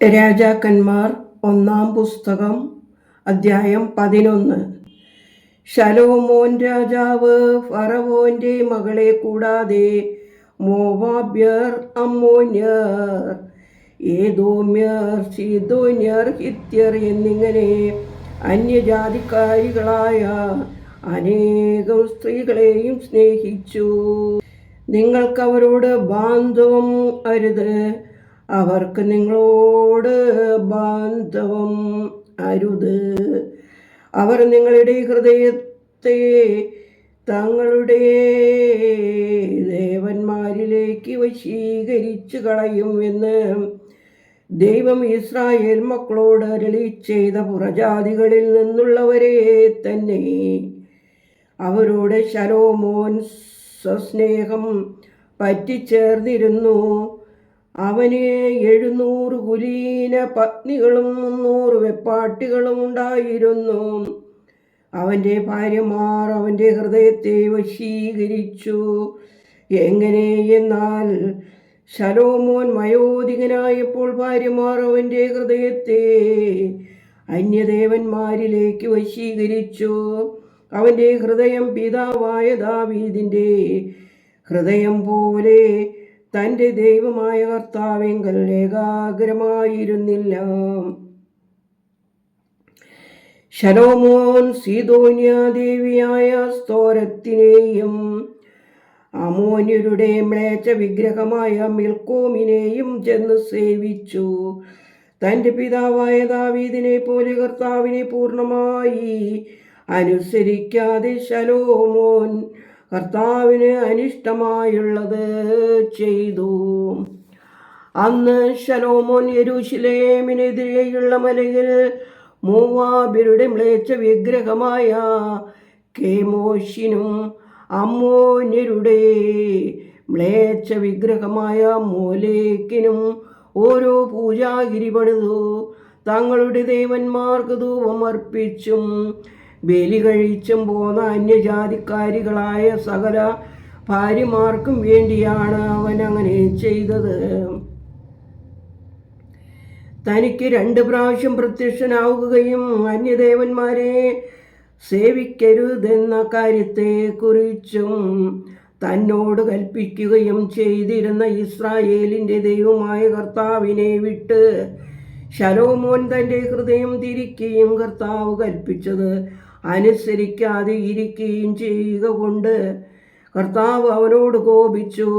രാജാക്കന്മാർ ഒന്നാം പുസ്തകം അദ്ധ്യായം പതിനൊന്ന്. ശലോമോൻ രാജാവ് ഫറവോന്റെ മകളെ കൂടാതെ മോവാബ്യർ അമ്മോന്യർ ഏതോമ്യർ സീതോന്യർ ഹിത്യർ എന്നിങ്ങനെ അന്യജാതിക്കാരികളായ അനേകം സ്ത്രീകളെയും സ്നേഹിച്ചു. നിങ്ങൾക്കവരോട് ബാന്ധവം അരുത്. അവർക്ക് നിങ്ങളോട് ബാന്ധവം അരുത്. അവർ നിങ്ങളുടെ ഹൃദയത്തെ തങ്ങളുടെ ദേവന്മാരിലേക്ക് വശീകരിച്ചു കളയും എന്ന് ദൈവം ഇസ്രായേൽ മക്കളോട് അരളി ചെയ്ത പുറജാതികളിൽ നിന്നുള്ളവരെ തന്നെ. അവരോട് ശലോമോൻ സ്വസ്നേഹം പറ്റിച്ചേർന്നിരുന്നു. അവന് എഴുന്നൂറ് കുലീന പത്നികളും മുന്നൂറ് വെപ്പാട്ടികളും ഉണ്ടായിരുന്നു. അവന്റെ ഭാര്യമാർ അവന്റെ ഹൃദയത്തെ വശീകരിച്ചു. എങ്ങനെയെന്നാൽ ശലോമോൻ വയോധികനായപ്പോൾ ഭാര്യമാർ അവന്റെ ഹൃദയത്തെ അന്യദേവന്മാരിലേക്ക് വശീകരിച്ചു. അവന്റെ ഹൃദയം പിതാവായ ദാവീദിന്റെ ഹൃദയം പോലെ തന്റെ ദൈവമായ കർത്താവെങ്കൽ ഏകാഗ്രമായിരുന്നില്ല. ശലോമോൻ സീതോന്യാദേവിയായ സ്തോരത്തിനെയും അമോന്യരുടെ മ്ലേച്ച വിഗ്രഹമായ മിൽക്കോമിനെയും ചെന്ന് സേവിച്ചു. തന്റെ പിതാവായ ദാവീദിനെ പോലെ കർത്താവിനെ പൂർണമായി അനുസരിക്കാതെ ശലോമോൻ കർത്താവിന് അനിഷ്ടമായുള്ളത് ചെയ്തു. അന്ന് ശലോമോൻ യരുശിലേമിനെതിരെയുള്ള മലയിൽ മൂവാബിരുടെ മ്ലേച്ച വിഗ്രഹമായ കേമോഷിനും അമ്മോന്യരുടെ മ്ലേച്ഛ വിഗ്രഹമായ മോലേക്കിനും ഓരോ പൂജാഗിരി പണിതു. തങ്ങളുടെ ദേവന്മാർക്ക് ധൂപം അർപ്പിച്ചും ബലി കഴിച്ചും പോന്ന അന്യജാതിക്കാരികളായ സകല ഭാര്യമാർക്കും വേണ്ടിയാണ് അവൻ അങ്ങനെ ചെയ്തത്. തനിക്ക് രണ്ട് പ്രാവശ്യം പ്രത്യക്ഷനാവുകയും അന്യദേവന്മാരെ സേവിക്കരുതെന്ന കാര്യത്തെക്കുറിച്ചും തന്നോട് കൽപ്പിക്കുകയും ചെയ്തിരുന്ന ഇസ്രായേലിന്റെ ദൈവമായ കർത്താവിനെ വിട്ട് ശലോമോൻ തന്റെ ഹൃദയം തിരിക്കുകയും കർത്താവ് കൽപ്പിച്ചത് അനുസരിക്കാതെ ഇരിക്കുകയും ചെയ്യുക കൊണ്ട് കർത്താവ് അവനോട് കോപിച്ചു.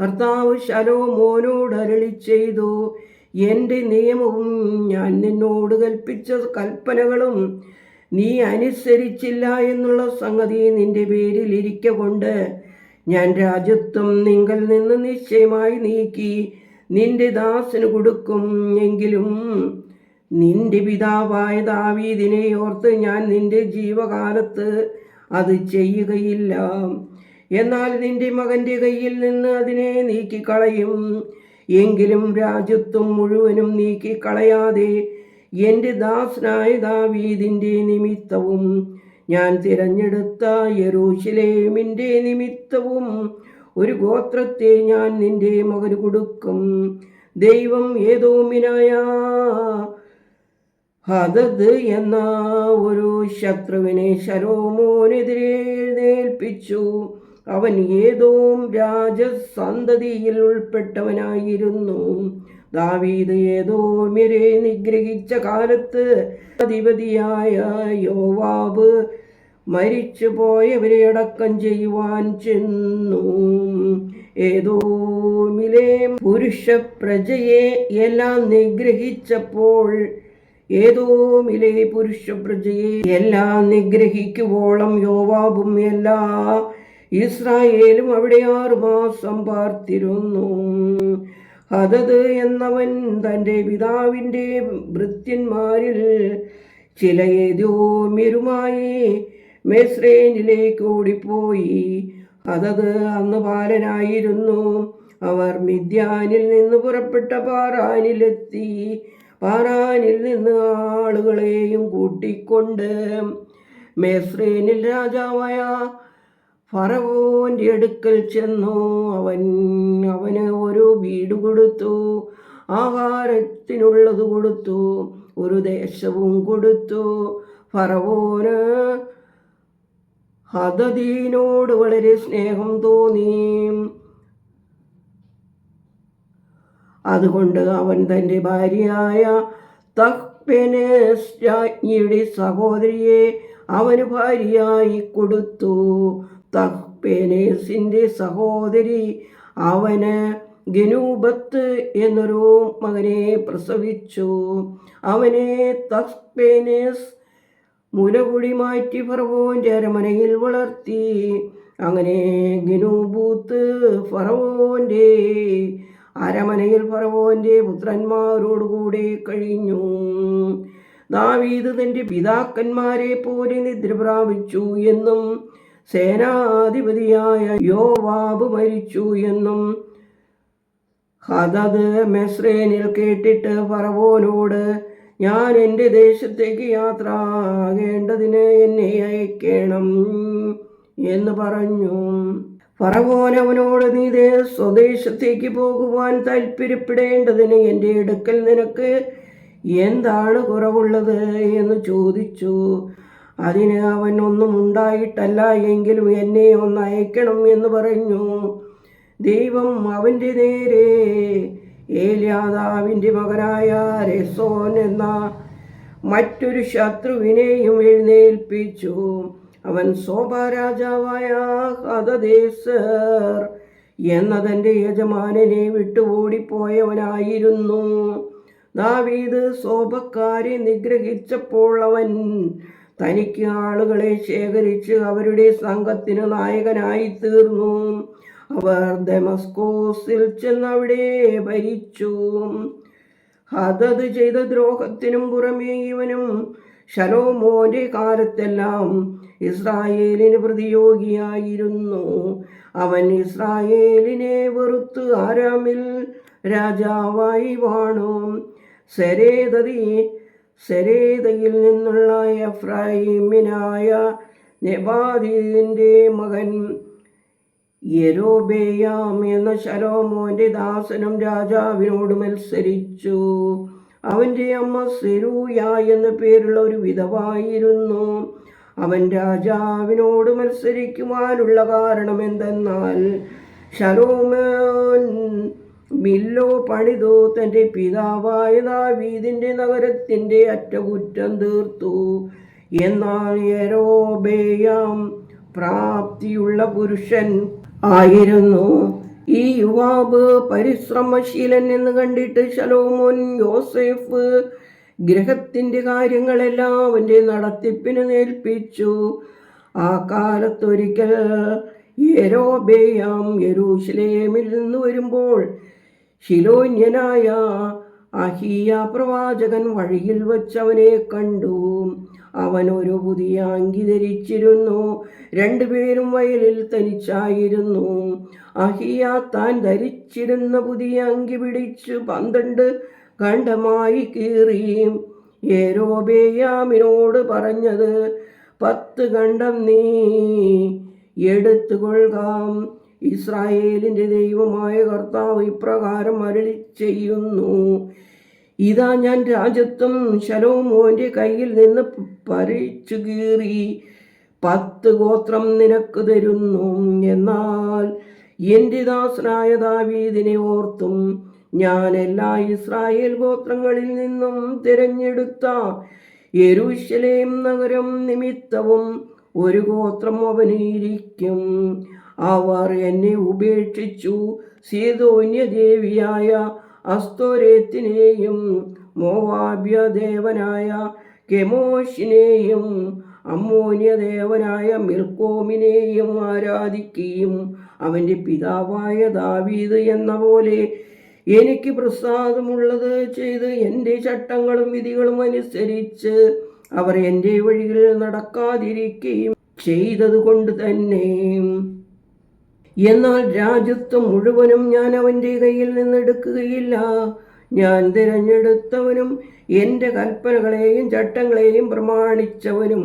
കർത്താവ് ശലോമോനോട് അരളി ചെയ്തു എന്റെ നിയമവും ഞാൻ നിന്നോട് കൽപ്പിച്ച കൽപ്പനകളും നീ അനുസരിച്ചില്ല എന്നുള്ള സംഗതി നിന്റെ പേരിൽ ഇരിക്ക കൊണ്ട് ഞാൻ രാജ്യത്വം നിങ്ങൾ നിന്ന് നിശ്ചയമായി നീക്കി നിന്റെ ദാസന് കൊടുക്കും. എങ്കിലും നിന്റെ പിതാവായ ദാവീദിനെ ഓർത്ത് ഞാൻ നിന്റെ ജീവകാലത്ത് അത് ചെയ്യുകയില്ല. എന്നാൽ നിന്റെ മകന്റെ കയ്യിൽ നിന്ന് അതിനെ നീക്കിക്കളയും. എങ്കിലും രാജ്യത്വം മുഴുവനും നീക്കിക്കളയാതെ എന്റെ ദാസനായ ദാവീദിന്റെ നിമിത്തവും ഞാൻ തിരഞ്ഞെടുത്ത യറൂശലേമിന്റെ നിമിത്തവും ഒരു ഗോത്രത്തെ ഞാൻ നിന്റെ മകന് കൊടുക്കും. ദൈവം ഏതോമിനായ ഹദദ് എന്ന ഒരു ശത്രുവിനെ ശരോമോനെതിരെ എഴുന്നേൽപ്പിച്ചു. അവൻ ഏതോം രാജസന്തതിയിൽ ഉൾപ്പെട്ടവനായിരുന്നു. ദാവീദ് ഏതോമിരെ നിഗ്രഹിച്ച കാലത്ത് അധിപതിയായ യോവാബ് മരിച്ചു പോയവരെ അടക്കം ചെയ്യുവാൻ ചെന്നു. ഏതോമിലെ പുരുഷ പ്രജയെ എല്ലാം നിഗ്രഹിച്ചപ്പോൾ ഏതോമിലെ പുരുഷ പ്രജയെ എല്ലാം നിഗ്രഹിക്കുവോളം യോവാബും എല്ലാ ഇസ്രായേലും അവിടെ ആറുമാസം പാർത്തിരുന്നു. ഹതത് എന്നവൻ തന്റെ പിതാവിന്റെ ഭൃത്യന്മാരിൽ ചില ഏതോമ്യരുമായി മെസ്രേനിലേക്ക് ഓടിപ്പോയി. അതത് അന്ന് പാലനായിരുന്നു. അവർ മിദ്യാനിൽ നിന്ന് പുറപ്പെട്ട പാറാനിലെത്തി. പാറാനിൽ നിന്ന് ആളുകളെയും കൂട്ടിക്കൊണ്ട് മേസ്രേനിൽ രാജാവായ ഫറവോന്റെ അടുക്കൽ ചെന്നു. അവൻ അവന് ഒരു വീട് കൊടുത്തു ആഹാരത്തിനുള്ളത് കൊടുത്തു ഒരു ദേശവും കൊടുത്തു. ഫറവോന് ഹദദീനോട് വളരെ സ്നേഹം തോന്നി. അതുകൊണ്ട് അവൻ തന്റെ ഭാര്യയായ തഹ്പെനേസ് സഹോദരിയെ അവന് ഭാര്യയായി കൊടുത്തു. തഹ്പെനേസിന്റെ സഹോദരി അവന് ഗനൂബത്ത് എന്നൊരു മകനെ പ്രസവിച്ചു. അവനെ തഹ്പെനേസ് മുലകുടി മാറ്റി ഫറവോന്റെ അരമനയിൽ വളർത്തി. അങ്ങനെ ഗനൂബൂത്ത് ഫറവോന്റെ അരമനയിൽ ഫറവോന്റെ പുത്രന്മാരോടുകൂടെ കഴിഞ്ഞു. ദാവീദ് തന്റെ പിതാക്കന്മാരെ പോലെ നിദ്ര പ്രാപിച്ചു എന്നും സേനാധിപതിയായ യോവാബ് മരിച്ചു എന്നും ഹദദ് മെസ്രേനിൽ കേട്ടിട്ട് ഫറവോനോട് ഞാൻ എന്റെ ദേശത്തേക്ക് യാത്ര ആകേണ്ടതിന് എന്നെ അയക്കണം എന്ന് പറഞ്ഞു. ഫറവോൻ അവനോട് നീ ദേ സ്വദേശത്തേക്ക് പോകുവാൻ താല്പര്യപ്പെടേണ്ടതിന് എന്റെ അടുക്കൽ നിനക്ക് എന്താണ് കുറവുള്ളത് എന്ന് ചോദിച്ചു. അതിന് അവൻ ഒന്നും ഉണ്ടായിട്ടല്ല എങ്കിലും എന്നെ ഒന്ന് അയക്കണം എന്ന് പറഞ്ഞു. ദൈവം അവന്റെ നേരെ ഏലിയാദാവിന്റെ മകനായ രസോൻ എന്ന മറ്റൊരു ശത്രുവിനെയും എഴുന്നേൽപ്പിച്ചു. അവൻ സോഭ രാജാവായ എന്ന തന്റെ യജമാനനെ വിട്ടുപോടിപ്പോയവനായിരുന്നു. ദാവീദ് സോഭക്കാരെ നിഗ്രഹിച്ചപ്പോൾ അവൻ തനിക്ക് ആളുകളെ ശേഖരിച്ച് അവരുടെ സംഘത്തിന് നായകനായി തീർന്നു അവർ ദമസ്കോസിൽ ചെന്ന് അവിടെ ഭരിച്ചു. ഹതത് ചെയ്ത ദ്രോഹത്തിനും പുറമേ ഇവനും ശലോമോന്റെ കാലത്തെല്ലാം ഇസ്രായേലിന് പ്രതിയോഗിയായിരുന്നു. അവൻ ഇസ്രായേലിനെ വെറുത്ത് ആരാമിൽ രാജാവായി വാണു. സെരേതതി സെരേതയിൽ നിന്നുള്ള എഫ്രൈമിനായ നെബാദിന്റെ മകൻ യരോബേയാം എന്ന ശലോമോന്റെ ദാസനും രാജാവിനോട് മത്സരിച്ചു. അവന്റെ അമ്മ സെരൂയ എന്ന പേരുള്ള ഒരു വിധവായിരുന്നു. അവൻ രാജാവിനോട് മത്സരിക്കുവാനുള്ള കാരണം എന്തെന്നാൽ ശലോമോൻ മില്ലോ പണിതു തന്റെ പിതാവായ ദാവീദിന്റെ നഗരത്തിന്റെ അറ്റകുറ്റം തീർത്തു. എന്നാൽ യരോബേയാം പ്രാപ്തിയുള്ള പുരുഷൻ ആയിരുന്നു. ഈ യുവാവ് പരിശ്രമശീലൻ എന്ന് കണ്ടിട്ട് ശലോമോൻ യോസേഫ് ഗ്രഹത്തിന്റെ കാര്യങ്ങളെല്ലാം അവന്റെ നടത്തിപ്പിന് നേൽപ്പിച്ചു ആ കാലത്തൊരിക്കൽ യെരോബേയാം യരൂശലേമിൽ നിന്ന് വരുമ്പോൾ ശിലോന്യനായ അഹിയ പ്രവാചകൻ വഴിയിൽ വച്ചവനെ കണ്ടു. അവൻ ഒരു പുതിയ അങ്കി ധരിച്ചിരുന്നു. രണ്ടുപേരും വയലിൽ തനിച്ചായിരുന്നു. അഹിയ താൻ ധരിച്ചിരുന്ന പുതിയ അങ്കി പിടിച്ചു പന്ത്രണ്ട് ഖണ്ഡമായി കീറി. ഏരോബേയാമിനോട് പറഞ്ഞത് പത്ത് ഖണ്ഡം നീ എടുത്തുകൊള്ളുകാം ഇസ്രായേലിന്റെ ദൈവമായ കർത്താവ് ഇപ്രകാരം അരളി ചെയ്യുന്നു ഇതാ ഞാൻ രാജ്യത്വം ശലോമോന്റെ കയ്യിൽ നിന്ന് പറിച്ചു കീറി. പത്ത് ഗോത്രം നിനക്ക് തരുന്നു. എന്നാൽ എന്റെ ദാസനായ ദാവീദിനെ ഓർത്തും ഞാൻ എല്ലാ ഇസ്രായേൽ ഗോത്രങ്ങളിൽ നിന്നും തിരഞ്ഞെടുത്ത യരുഷലേം നഗരം നിമിത്തവും ഒരു ഗോത്രം അവനിരിക്കും. അവർ എന്നെ ഉപേക്ഷിച്ചു. സീതോന്യ ദേവിയായ അസ്തോരേത്തിനെയും മോവാബ്യ ദേവനായ കെമോഷിനെയും അമ്മോന്യദേവനായ മിൽക്കോമിനെയും ആരാധിക്കുകയും അവന്റെ പിതാവായ ദാവീദ് എന്ന പോലെ എനിക്ക് പ്രസാദമുള്ളത് ചെയ്ത് എന്റെ ചട്ടങ്ങളും വിധികളും അനുസരിച്ച് അവർ എന്റെ വഴികളിൽ നടക്കാതിരിക്കുകയും ചെയ്തതുകൊണ്ട് തന്നെ. എന്നാൽ രാജ്യത്വം മുഴുവനും ഞാൻ അവന്റെ കയ്യിൽ നിന്നെടുക്കുകയില്ല. ഞാൻ തിരഞ്ഞെടുത്തവനും എന്റെ കൽപ്പനകളെയും ചട്ടങ്ങളെയും പ്രമാണിച്ചവനും.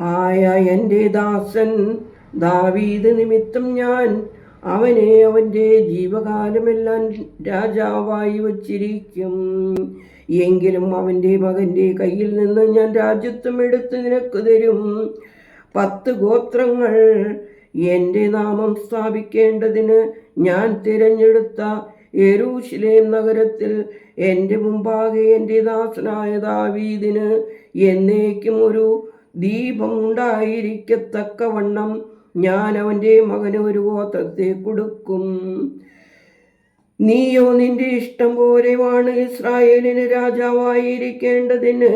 ആയ എന്റെ ദാസൻ ദാവീദ് നിമിത്തം ഞാൻ അവനെ അവന്റെ ജീവകാലമെല്ലാം രാജാവായി വച്ചിരിക്കും. എങ്കിലും അവന്റെ മകന്റെ കയ്യിൽ നിന്ന് ഞാൻ രാജ്യത്വം എടുത്ത് നിനക്ക് തരും. പത്ത് ഗോത്രങ്ങൾ എന്റെ നാമം സ്ഥാപിക്കേണ്ടതിന് ഞാൻ തിരഞ്ഞെടുത്ത യെരൂശലേം നഗരത്തിൽ എന്റെ മുമ്പാകെ എന്റെ ദാസനായ ദാവീദിന് എന്നേക്കും ഒരു ദീപം ഉണ്ടായിരിക്കത്തക്കവണ്ണം ഞാൻ അവന്റെ മകന് ഒരു ഗോത്രത്തെ കൊടുക്കും. നീയോ നിന്റെ ഇഷ്ടം പോലെയാണ് ഇസ്രായേലിന് രാജാവായിരിക്കേണ്ടതിന്.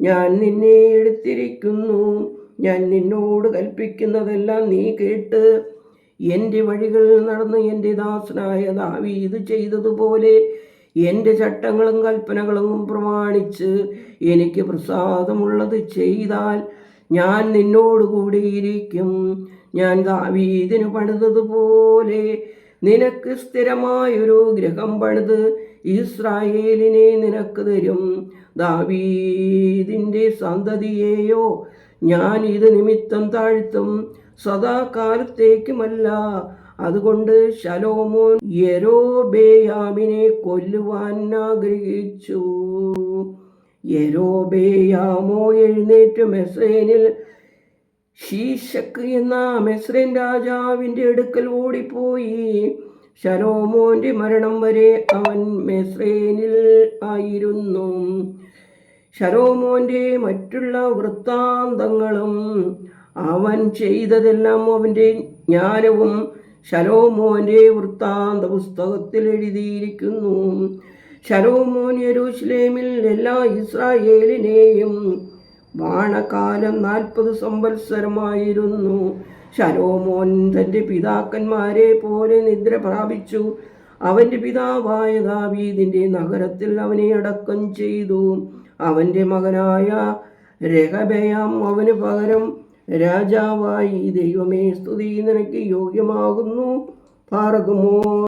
ഞാൻ നിന്നെ എടുത്തിരിക്കുന്നു. ഞാൻ നിന്നോട് കൽപ്പിക്കുന്നതെല്ലാം നീ കേട്ട് എന്റെ വഴികൾ നടന്ന് എന്റെ ദാസനായ ദാവി ഇത് ചെയ്തതുപോലെ എന്റെ ചട്ടങ്ങളും കൽപ്പനകളും പ്രമാണിച്ച് എനിക്ക് പ്രസാദമുള്ളത് ചെയ്താൽ ഞാൻ നിന്നോട് കൂടിയിരിക്കും ഞാൻ ദാവീദിന് പണിതതുപോലെ നിനക്ക് സ്ഥിരമായൊരു ഗ്രഹം പണിത് ഇസ്രായേലിനെ നിനക്ക് തരും. ദാവീദിന്റെ സന്തതിയെയോ ഞാൻ ഇത് നിമിത്തം താഴ്ത്തും. സദാകാലത്തേക്കുമല്ല. അതുകൊണ്ട് ശലോമോൻ യെരോബേയാമിനെ കൊല്ലുവാൻ ആഗ്രഹിച്ചു. യരോബേയാമോ എഴുന്നേറ്റ് മെസ്രേനിൽ ഷീഷക്ക് എന്ന മെസ്രേൻ രാജാവിന്റെ അടുക്കൽ ഓടിപ്പോയി. ശലോമോന്റെ മരണം വരെ അവൻ മെസ്രേനിൽ ആയിരുന്നു. ശലോമോന്റെ മറ്റുള്ള വൃത്താന്തങ്ങളും അവൻ ചെയ്തതെല്ലാം അവന്റെ ജ്ഞാനവും ശലോമോന്റെ വൃത്താന്ത പുസ്തകത്തിൽ എഴുതിയിരിക്കുന്നു. ശലോമോൻ യെരൂശലേമിൽ എല്ലാ ഇസ്രായേലിനെയും വാണകാലം നാൽപ്പത് സംവത്സരമായിരുന്നു. ശലോമോൻ തന്റെ പിതാക്കന്മാരെ പോലെ നിദ്ര പ്രാപിച്ചു. അവന്റെ പിതാവായ ദാവീദിന്റെ നഗരത്തിൽ അവനെ അടക്കം ചെയ്തു. അവന്റെ മകനായ രഹബയാം അവന് പകരം രാജാവായി ദൈവമേ സ്തുതി. നിനക്ക് യോഗ്യമാകുന്നു. പാർക്കുമോ